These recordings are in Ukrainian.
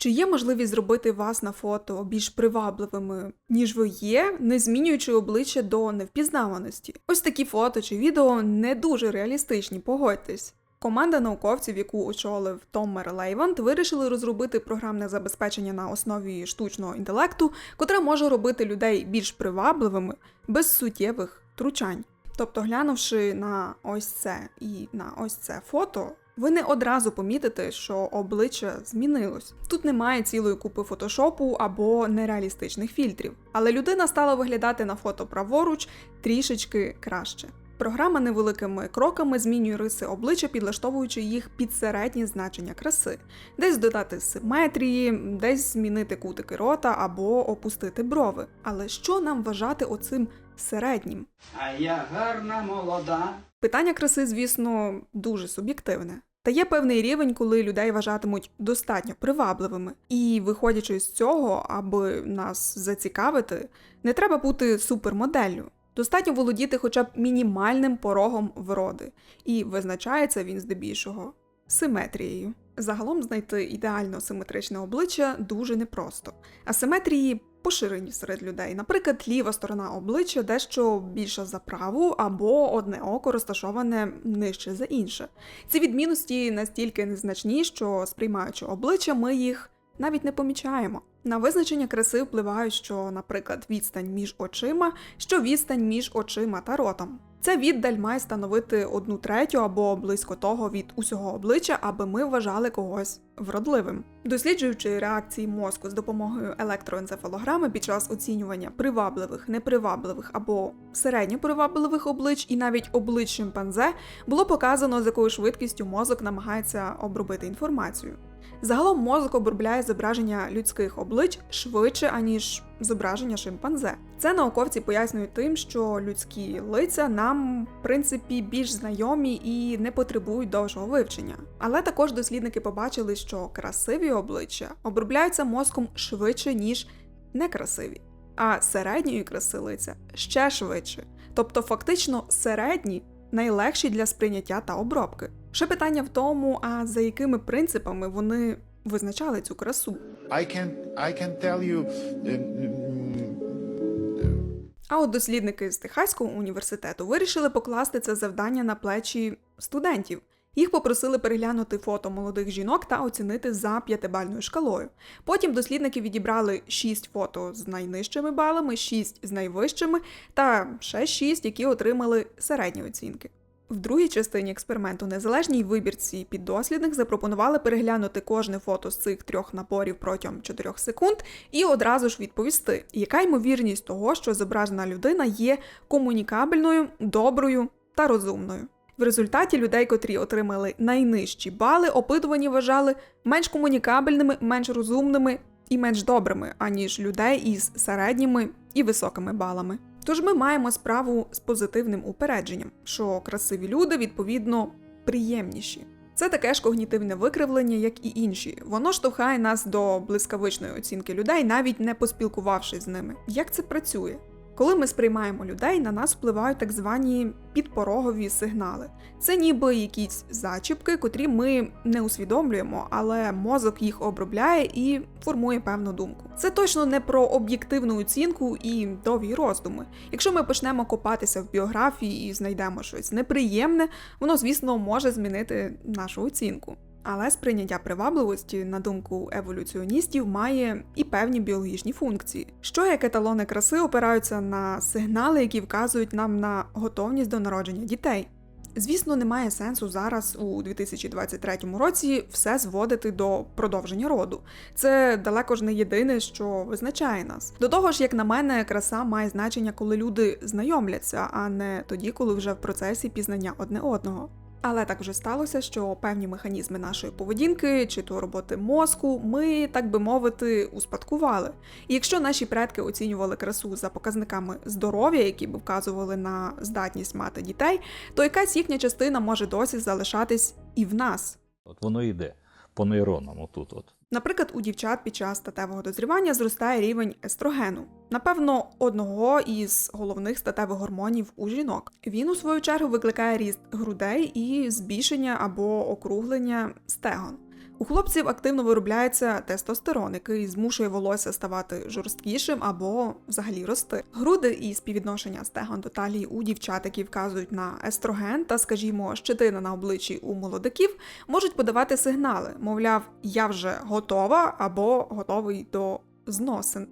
Чи є можливість зробити вас на фото більш привабливими, ніж ви є, не змінюючи обличчя до невпізнаваності? Ось такі фото чи відео не дуже реалістичні, погодьтесь. Команда науковців, яку очолив Том Мерлейвант, вирішили розробити програмне забезпечення на основі штучного інтелекту, котре може робити людей більш привабливими без суттєвих втручань. Тобто, глянувши на ось це і на ось це фото, ви не одразу помітите, що обличчя змінилось. Тут немає цілої купи фотошопу або нереалістичних фільтрів, але людина стала виглядати на фото праворуч трішечки краще. Програма невеликими кроками змінює риси обличчя, підлаштовуючи їх під середні значення краси, десь додати симетрії, десь змінити кутики рота або опустити брови. Але що нам вважати оцим середнім? А я гарна, молода. Питання краси, звісно, дуже суб'єктивне. Та є певний рівень, коли людей вважатимуть достатньо привабливими. І виходячи з цього, аби нас зацікавити, не треба бути супермоделлю. Достатньо володіти хоча б мінімальним порогом вроди, і визначається він здебільшого симетрією. Загалом знайти ідеально симетричне обличчя дуже непросто. Асиметрії поширені серед людей. Наприклад, ліва сторона обличчя дещо більша за праву, або одне око розташоване нижче за інше. Ці відмінності настільки незначні, що сприймаючи обличчя, ми їх навіть не помічаємо. На визначення краси впливають, що, наприклад, відстань між очима, що відстань між очима та ротом. Ця віддаль має становити одну третю або близько того від усього обличчя, аби ми вважали когось вродливим. Досліджуючи реакції мозку з допомогою електроенцефалограми під час оцінювання привабливих, непривабливих або середньопривабливих облич і навіть облич шимпанзе, було показано, з якою швидкістю мозок намагається обробити інформацію. Загалом мозок обробляє зображення людських облич швидше, аніж зображення шимпанзе. Це науковці пояснюють тим, що людські лиця нам, в принципі, більш знайомі і не потребують довшого вивчення. Але також дослідники побачили, що красиві обличчя обробляються мозком швидше, ніж некрасиві, а середньої краси лиця ще швидше. Тобто, фактично, середні найлегші для сприйняття та обробки. Ще питання в тому, а за якими принципами вони визначали цю красу. I can I can tell you. um, А от дослідники з Техаського університету вирішили покласти це завдання на плечі студентів. Їх попросили переглянути фото молодих жінок та оцінити за п'ятибальною шкалою. Потім дослідники відібрали 6 фото з найнижчими балами, 6 з найвищими та ще 6, які отримали середні оцінки. В другій частині експерименту незалежній вибірці піддослідних запропонували переглянути кожне фото з цих трьох наборів протягом 4 секунд і одразу ж відповісти, яка ймовірність того, що зображена людина є комунікабельною, доброю та розумною. В результаті людей, котрі отримали найнижчі бали, опитувані вважали менш комунікабельними, менш розумними і менш добрими, аніж людей із середніми і високими балами. Тож ми маємо справу з позитивним упередженням, що красиві люди відповідно приємніші. Це таке ж когнітивне викривлення, як і інші. Воно штовхає нас до блискавичної оцінки людей, навіть не поспілкувавшись з ними. Як це працює? Коли ми сприймаємо людей, на нас впливають так звані підпорогові сигнали. Це ніби якісь зачіпки, котрі ми не усвідомлюємо, але мозок їх обробляє і формує певну думку. Це точно не про об'єктивну оцінку і довгі роздуми. Якщо ми почнемо копатися в біографії і знайдемо щось неприємне, воно, звісно, може змінити нашу оцінку. Але сприйняття привабливості, на думку еволюціоністів, має і певні біологічні функції, що як еталони краси опираються на сигнали, які вказують нам на готовність до народження дітей. Звісно, немає сенсу зараз, у 2023 році, все зводити до продовження роду. Це далеко ж не єдине, що визначає нас. До того ж, як на мене, краса має значення, коли люди знайомляться, а не тоді, коли вже в процесі пізнання одне одного. Але так вже сталося, що певні механізми нашої поведінки чи то роботи мозку ми, так би мовити, успадкували. І якщо наші предки оцінювали красу за показниками здоров'я, які б вказували на здатність мати дітей, то якась їхня частина може досі залишатись і в нас. От воно йде по нейронам отут. От. Наприклад, у дівчат під час статевого дозрівання зростає рівень естрогену, напевно, одного із головних статевих гормонів у жінок. Він, у свою чергу, викликає ріст грудей і збільшення або округлення стегон. У хлопців активно виробляється тестостерон, який змушує волосся ставати жорсткішим або взагалі рости. Груди і співвідношення стегон до талії у дівчат, які вказують на естроген та, скажімо, щетина на обличчі у молодиків, можуть подавати сигнали, мовляв, я вже готова або готовий до зносин.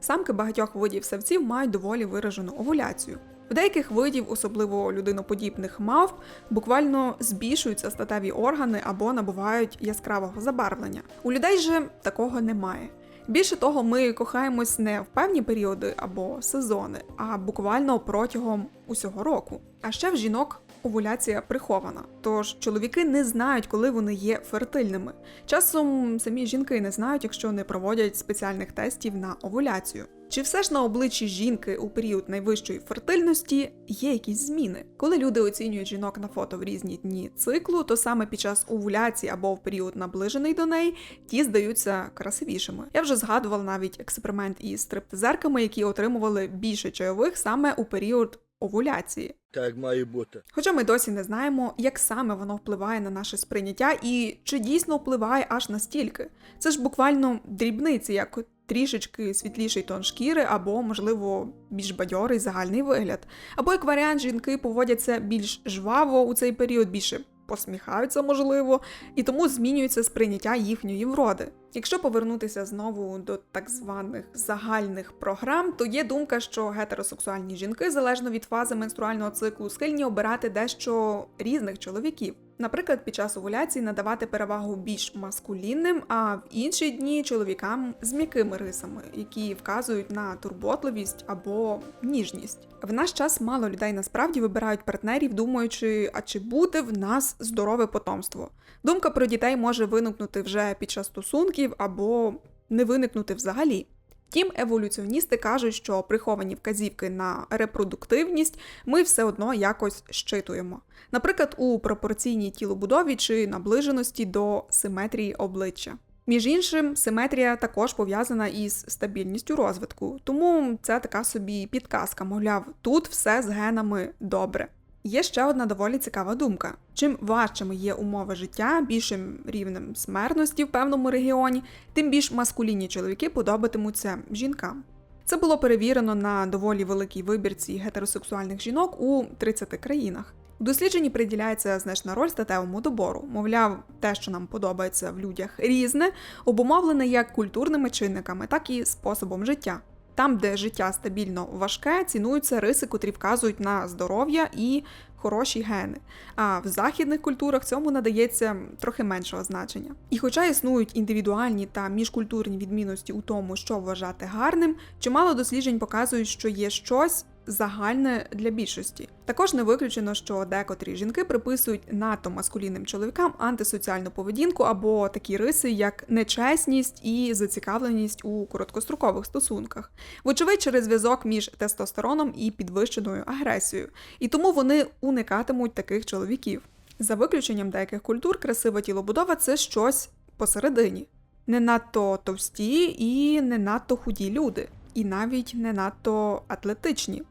Самки багатьох видів савців мають доволі виражену овуляцію. В деяких видів, особливо людиноподібних мавп, буквально збільшуються статеві органи або набувають яскравого забарвлення. У людей же такого немає. Більше того, ми кохаємось не в певні періоди або сезони, а буквально протягом усього року. А ще в жінок овуляція прихована, тож чоловіки не знають, коли вони є фертильними. Часом самі жінки не знають, якщо не проводять спеціальних тестів на овуляцію. Чи все ж на обличчі жінки у період найвищої фертильності є якісь зміни? Коли люди оцінюють жінок на фото в різні дні циклу, то саме під час овуляції або в період наближений до неї ті здаються красивішими. Я вже згадувала навіть експеримент із стриптизерками, які отримували більше чайових саме у період овуляції. Так має бути. Хоча ми досі не знаємо, як саме воно впливає на наше сприйняття і чи дійсно впливає аж настільки. Це ж буквально дрібниці, як трішечки світліший тон шкіри, або, можливо, більш бадьорий загальний вигляд. Або як варіант, жінки поводяться більш жваво у цей період, більше посміхаються, можливо, і тому змінюється сприйняття їхньої вроди. Якщо повернутися знову до так званих загальних програм, то є думка, що гетеросексуальні жінки, залежно від фази менструального циклу, схильні обирати дещо різних чоловіків. Наприклад, під час овуляції надавати перевагу більш маскулінним, а в інші дні чоловікам з м'якими рисами, які вказують на турботливість або ніжність. В наш час мало людей насправді вибирають партнерів, думаючи, а чи буде в нас здорове потомство. Думка про дітей може виникнути вже під час стосунків або не виникнути взагалі. Втім, еволюціоністи кажуть, що приховані вказівки на репродуктивність ми все одно якось щитуємо. Наприклад, у пропорційній тілобудові чи наближеності до симетрії обличчя. Між іншим, симетрія також пов'язана із стабільністю розвитку, тому це така собі підказка, мовляв, тут все з генами добре. Є ще одна доволі цікава думка: чим важчими є умови життя, більшим рівнем смертності в певному регіоні, тим більш маскулінні чоловіки подобатимуться жінкам. Це було перевірено на доволі великій вибірці гетеросексуальних жінок у 30 країнах. У дослідженні приділяється значна роль статевому добору. Мовляв, те, що нам подобається в людях різне, обумовлене як культурними чинниками, так і способом життя. Там, де життя стабільно важке, цінуються риси, котрі вказують на здоров'я і хороші гени. А в західних культурах цьому надається трохи меншого значення. І хоча існують індивідуальні та міжкультурні відмінності у тому, що вважати гарним, чимало досліджень показують, що є щось. Загальне для більшості. Також не виключено, що декотрі жінки приписують надто маскулінним чоловікам антисоціальну поведінку або такі риси, як нечесність і зацікавленість у короткострокових стосунках, вочевидь, через зв'язок між тестостероном і підвищеною агресією, і тому вони уникатимуть таких чоловіків. За виключенням деяких культур, красива тілобудова це щось посередині, не надто товсті і не надто худі люди, і навіть не надто атлетичні.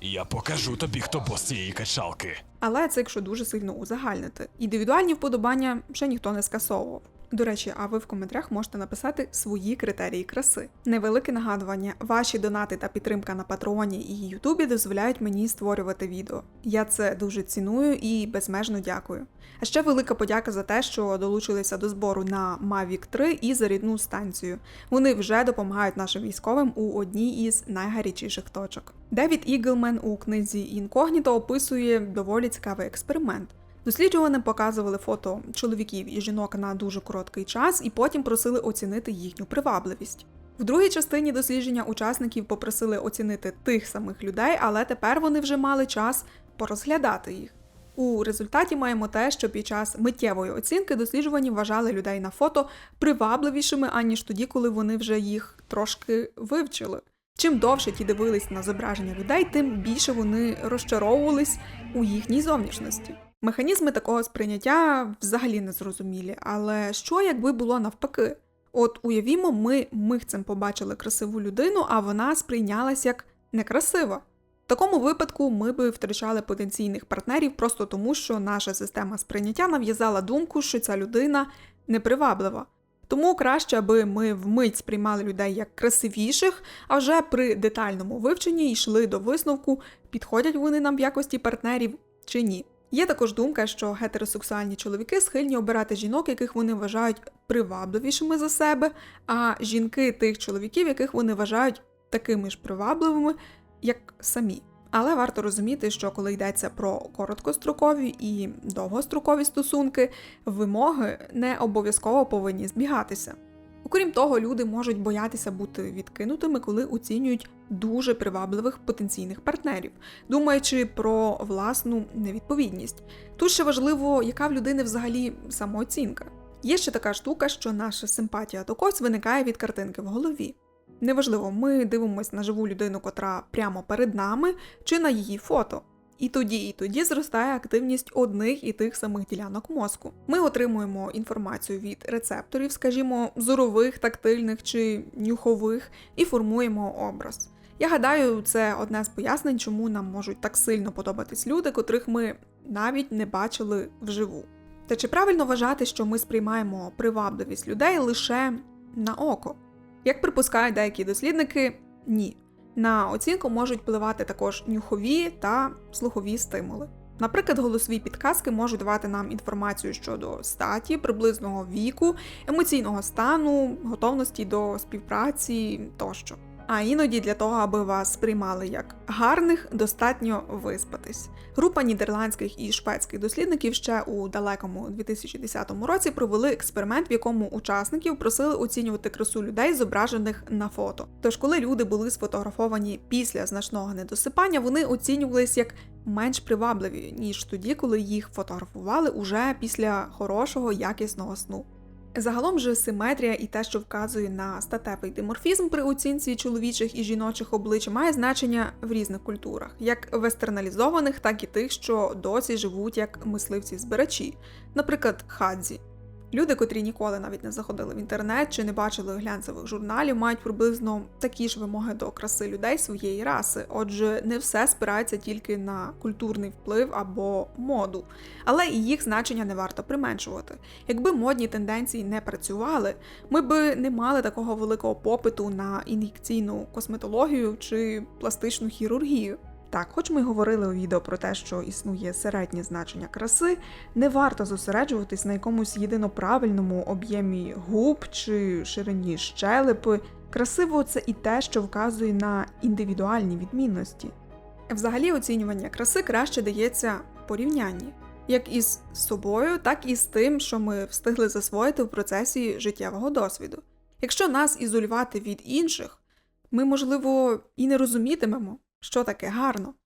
Я покажу тобі, хто бос цієї качалки. Але це якщо дуже сильно узагальнити. Індивідуальні вподобання ще ніхто не скасовував. До речі, а ви в коментарях можете написати свої критерії краси. Невелике нагадування, ваші донати та підтримка на Патреоні і Ютубі дозволяють мені створювати відео. Я це дуже ціную і безмежно дякую. А ще велика подяка за те, що долучилися до збору на Mavic 3 і зарядну станцію. Вони вже допомагають нашим військовим у одній із найгарячіших точок. Девід Іглмен у книзі Інкогніто описує доволі цікавий експеримент. Досліджуваним показували фото чоловіків і жінок на дуже короткий час і потім просили оцінити їхню привабливість. В другій частині дослідження учасників попросили оцінити тих самих людей, але тепер вони вже мали час порозглядати їх. У результаті маємо те, що під час миттєвої оцінки досліджувані вважали людей на фото привабливішими, аніж тоді, коли вони вже їх трошки вивчили. Чим довше ті дивились на зображення людей, тим більше вони розчаровувались у їхній зовнішності. Механізми такого сприйняття взагалі не зрозумілі, але що якби було навпаки? От уявімо, ми михцем побачили красиву людину, а вона сприйнялась як некрасива. В такому випадку ми би втрачали потенційних партнерів просто тому, що наша система сприйняття нав'язала думку, що ця людина неприваблива. Тому краще, аби ми вмить сприймали людей як красивіших, а вже при детальному вивченні йшли до висновку, підходять вони нам в якості партнерів чи ні. Є також думка, що гетеросексуальні чоловіки схильні обирати жінок, яких вони вважають привабливішими за себе, а жінки тих чоловіків, яких вони вважають такими ж привабливими, як самі. Але варто розуміти, що коли йдеться про короткострокові і довгострокові стосунки, вимоги не обов'язково повинні збігатися. Окрім того, люди можуть боятися бути відкинутими, коли оцінюють дуже привабливих потенційних партнерів, думаючи про власну невідповідність. Тут ще важливо, яка в людини взагалі самооцінка. Є ще така штука, що наша симпатія до когось виникає від картинки в голові. Неважливо, ми дивимося на живу людину, котра прямо перед нами, чи на її фото. І тоді, і тоді зростає активність одних і тих самих ділянок мозку. Ми отримуємо інформацію від рецепторів, скажімо, зорових, тактильних чи нюхових, і формуємо образ. Я гадаю, це одне з пояснень, чому нам можуть так сильно подобатись люди, котрих ми навіть не бачили вживу. Та чи правильно вважати, що ми сприймаємо привабливість людей лише на око? Як припускають деякі дослідники, ні. На оцінку можуть впливати також нюхові та слухові стимули. Наприклад, голосові підказки можуть давати нам інформацію щодо статі, приблизного віку, емоційного стану, готовності до співпраці тощо. А іноді для того, аби вас сприймали як гарних, достатньо виспатись. Група нідерландських і шведських дослідників ще у далекому 2010 році провели експеримент, в якому учасників просили оцінювати красу людей, зображених на фото. Тож, коли люди були сфотографовані після значного недосипання, вони оцінювались як менш привабливі, ніж тоді, коли їх фотографували уже після хорошого якісного сну. Загалом же симетрія і те, що вказує на статевий диморфізм при оцінці чоловічих і жіночих облич, має значення в різних культурах, як вестерналізованих, так і тих, що досі живуть як мисливці-збирачі, наприклад, хадзі. Люди, котрі ніколи навіть не заходили в інтернет чи не бачили глянцевих журналів, мають приблизно такі ж вимоги до краси людей своєї раси. Отже, не все спирається тільки на культурний вплив або моду, але і їх значення не варто применшувати. Якби модні тенденції не працювали, ми би не мали такого великого попиту на ін'єкційну косметологію чи пластичну хірургію. Так, хоч ми говорили у відео про те, що існує середнє значення краси, не варто зосереджуватись на якомусь єдиноправильному об'ємі губ чи ширині щелепи. Красиво це і те, що вказує на індивідуальні відмінності. Взагалі, оцінювання краси краще дається порівнянні, як із собою, так і з тим, що ми встигли засвоїти в процесі життєвого досвіду. Якщо нас ізолювати від інших, ми, можливо, і не розумітимемо, що таке гарно.